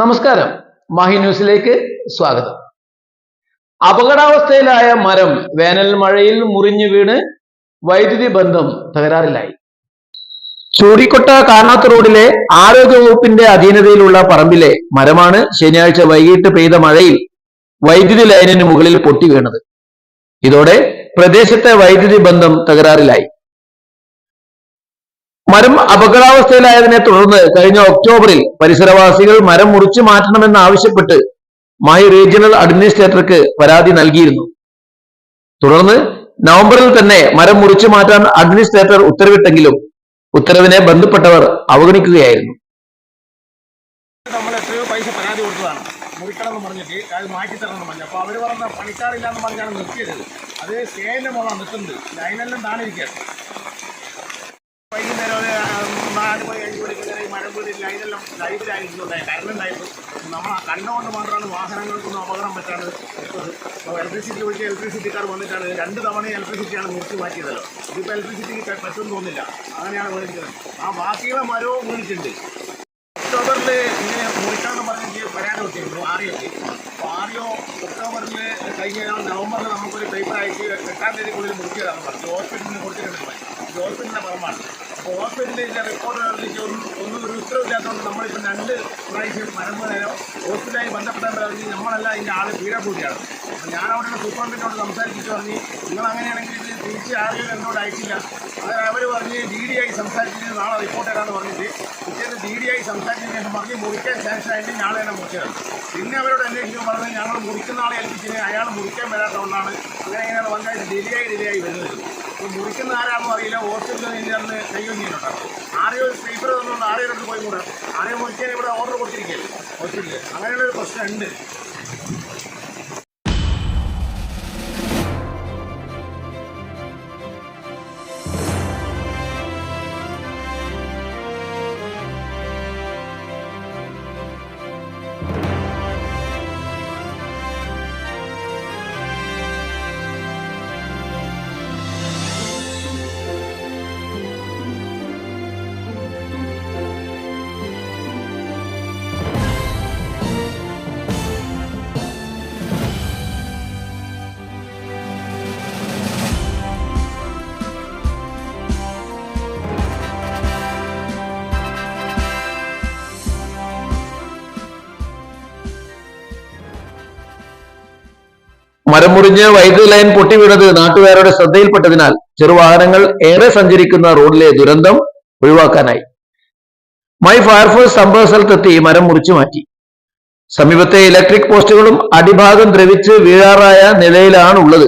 നമസ്കാരം. മാഹി ന്യൂസിലേക്ക് സ്വാഗതം. അപകടാവസ്ഥയിലായ മരം വേനൽ മഴയിൽ മുറിഞ്ഞു വീണ് വൈദ്യുതി ബന്ധം തകരാറിലായി. ചൂടിക്കൊട്ട കാർണാത്ത് റോഡിലെ ആരോഗ്യവകുപ്പിന്റെ അധീനതയിലുള്ള പറമ്പിലെ മരമാണ് ശനിയാഴ്ച വൈകിട്ട് പെയ്ത മഴയിൽ വൈദ്യുതി ലൈനിന് മുകളിൽ പൊട്ടി വീണത്. ഇതോടെ പ്രദേശത്തെ വൈദ്യുതി ബന്ധം തകരാറിലായി. മരം അപകടാവസ്ഥയിലായതിനെ തുടർന്ന് കഴിഞ്ഞ ഒക്ടോബറിൽ പരിസരവാസികൾ മരം മുറിച്ചു മാറ്റണമെന്ന് ആവശ്യപ്പെട്ട് മായി റീജിയണൽ അഡ്മിനിസ്ട്രേറ്റർക്ക് പരാതി നൽകിയിരുന്നു. തുടർന്ന് നവംബറിൽ തന്നെ മരം മുറിച്ചു മാറ്റാൻ അഡ്മിനിസ്ട്രേറ്റർ ഉത്തരവിട്ടെങ്കിലും ഉത്തരവിനെ ബന്ധപ്പെട്ടവർ അവഗണിക്കുകയായിരുന്നു. നമ്മൾ എത്രയോ പൈസ എന്ന് പറഞ്ഞിട്ട് അത് മാറ്റി തരണം എന്ന് എന്ന് പറഞ്ഞാണ് നിർത്തിയത്. അത് സ്റ്റേജിന്റെ മുകളാണ് നിൽക്കുന്നത്. ലൈനെല്ലാം താണിരിക്കുകയാണ്. വൈകുന്നേരം ഒരു നാല് മണി അഞ്ച് മണിക്ക് ഈ വീട് ലൈനെല്ലാം ലൈവിലായിരിക്കുന്നുണ്ടായി കറണ്ട് ഉണ്ടായിരുന്നു നമ്മൾ ആ കണ്ണുകൊണ്ട് മാത്രമാണ് വാഹനങ്ങൾക്കൊന്നും അപകടം പറ്റാണ്ട് ഇലക്ട്രിസിറ്റി ഒഴിച്ച് ഇലക്ട്രിസിറ്റിക്കാർ വന്നിട്ടാണ് രണ്ട് തവണ ഇലക്ട്രിസിറ്റിയാണ് മുറിച്ച് മാറ്റിയതല്ലോ. ഇതിപ്പോൾ ഇലക്ട്രിസിറ്റിക്ക് പറ്റുമെന്ന് തോന്നുന്നില്ല. അങ്ങനെയാണ് മേടിച്ചത് ആ ബാക്കിയുള്ള മരവും വീണിട്ടുണ്ട് ഒക്ടോബറിൽ ഇങ്ങനെ മുറിക്കാമെന്ന് പറഞ്ഞിട്ട് പരാതി കൊടുത്തിരുന്നു ആറിയൊക്കെ ആറിയോ ഒക്ടോബറിൽ നവംബറിൽ നമുക്കൊരു പേപ്പർ അയച്ച് എട്ടാം തീയതിക്കുള്ളിൽ മുറിച്ചതാണ്. പറഞ്ഞു ഹോസ്പിറ്റലിന് കൊടുത്തിട്ടുണ്ട്. ഹോസ്പിറ്റലിന്റെ പുറമാണ് അപ്പോൾ ഹോസ്പിറ്റലിന്റെ റിപ്പോർട്ട് ഒന്നും ഒരു ഉത്തരവില്ലാത്തതുകൊണ്ട് നമ്മളിപ്പോൾ രണ്ട് പ്രാവശ്യം നേരം ഹോസ്പിറ്റലായി ബന്ധപ്പെട്ടാൽ പറഞ്ഞ് നമ്മളല്ല ഇതിന്റെ ആൾ കൂടിയാണ് അപ്പോൾ ഞാൻ അവിടെ സൂപ്രണ്ടിനോട് സംസാരിച്ചിട്ട് പറഞ്ഞ് നിങ്ങൾ അങ്ങനെയാണെങ്കിൽ ഇത് തിരിച്ച് ആരെയും എന്നോട് അയച്ചില്ല. അങ്ങനെ അവർ പറഞ്ഞ് ഡി ഡി ആയി സംസാരിച്ചിട്ട് നാളെ റിപ്പോർട്ട് തരാമെന്ന് പറഞ്ഞിട്ട് പിറ്റേന്ന് ഡി ഡി ആയി സംസാരിച്ചതിന് ശേഷം പറഞ്ഞ് മുറിക്കാൻ സാങ്ഷൻ ആയിട്ട് നാളെ തന്നെ മുറിച്ചതാണ്. പിന്നെ അവരോട് അന്വേഷിക്കുമ്പോൾ പറഞ്ഞ് ഞങ്ങൾ മുറിക്കുന്ന ആളെ ഏൽപ്പിച്ചിന് അയാൾ മുറിക്കാൻ വരാത്തതുകൊണ്ടാണ് അങ്ങനെ ഇങ്ങനെ വന്നായിട്ട് ഡിലേ ആയി ഡിലേ ആയി വരുന്നത് മുറിക്കുന്ന ആരാണെന്ന് അറിയില്ല ഹോസ്റ്റലിൽ നിന്ന് ചെയ്യുന്നുണ്ടാവും ആരെയോ പേപ്പർ തന്നുകൊണ്ട് ആരെയോ അടുത്ത് പോയി കൂടെ. ആരെയും മുറിക്കാൻ ഇവിടെ ഓർഡർ കൊടുത്തിരിക്കുകയല്ലേ കൊടുത്തിരിക്കുക അങ്ങനെയുള്ള ഒരു പ്രശ്നമുണ്ട്. മരം മുറിഞ്ഞ് വൈദ്യുതി ലൈൻ പൊട്ടി വീണത് നാട്ടുകാരുടെ ശ്രദ്ധയിൽപ്പെട്ടതിനാൽ ചെറുവാഹനങ്ങൾ ഏറെ സഞ്ചരിക്കുന്ന റോഡിലെ ദുരന്തം ഒഴിവാക്കാനായി. മൈ ഫയർഫോഴ്സ് സംഭവ സ്ഥലത്തെത്തി മരം മുറിച്ചു മാറ്റി. സമീപത്തെ ഇലക്ട്രിക് പോസ്റ്റുകളും അടിഭാഗം ദ്രവിച്ച് വീഴാറായ നിലയിലാണ് ഉള്ളത്